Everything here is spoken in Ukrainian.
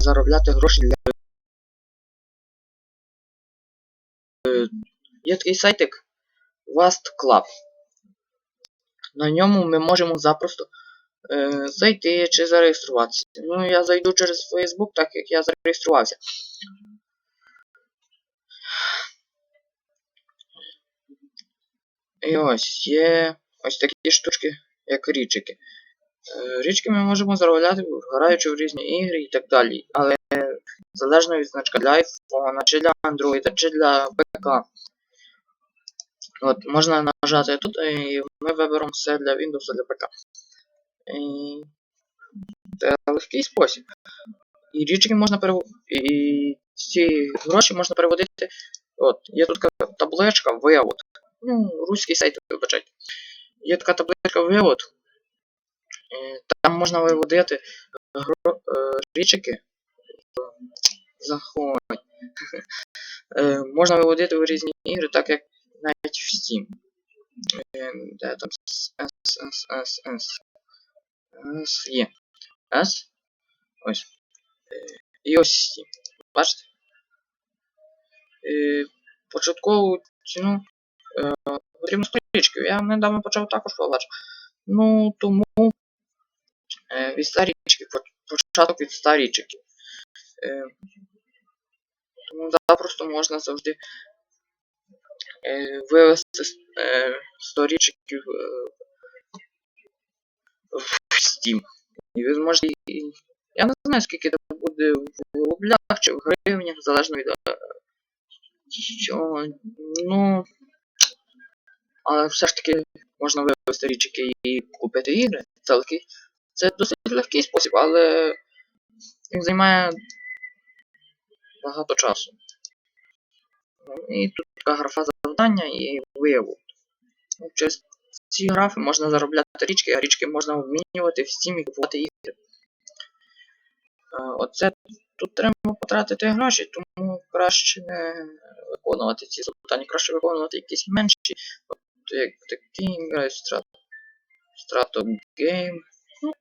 заробляти гроші для. Е, Є такий сайтик Vast Club. На ньому ми можемо запросто е, зайти чи зареєструватися. Ну, я зайду через Facebook, так як я зареєструвався. І ось є ось такі штучки, як річки. Е, Річки ми можемо заробляти, граючи в різні ігри і так далі. Але залежно від значка для iPhone, чи для Android, чи для ПК. От, можна нажати тут, і ми виберемо все для Windows, для ПК. І... Це легкий спосіб. І річки можна переводити. І ці гроші можна переводити. От, є тут табличка вивод. Ну, руський сайт, вибачайте. Є така табличка вивод. Е, Там можна виводити гро... е, річки. Заходь. Е, Можна виводити в різні ігри, так як навіть в Steam. Е, Де там S, є. S. Ось. Е, І ось Steam. Бачите? Е, Початкову ціну е, потрібно сторічки. Я недавно почав також побачив. Ну, тому е, від старічки, початок від старічки. Е, тому запросто можна завжди е, вивести е, сторічків е, в Steam. І ви зможете. Я не знаю, скільки це буде в рублях чи в гривнях, залежно від. е, Що. Ну. Але все ж таки можна вивести річки і купити ігри. Це легкий. Це досить легкий спосіб, але займає багато часу. І тут така графа завдання і вияву. Ну, Через ці графи можна заробляти річки, а річки можна обмінювати в Steam і купувати ігри. Е, Оце тут треба потратити гроші, тому краще не виконувати ці завдання, краще виконувати якісь менші. От як грають Strato. Strato Game. Ну,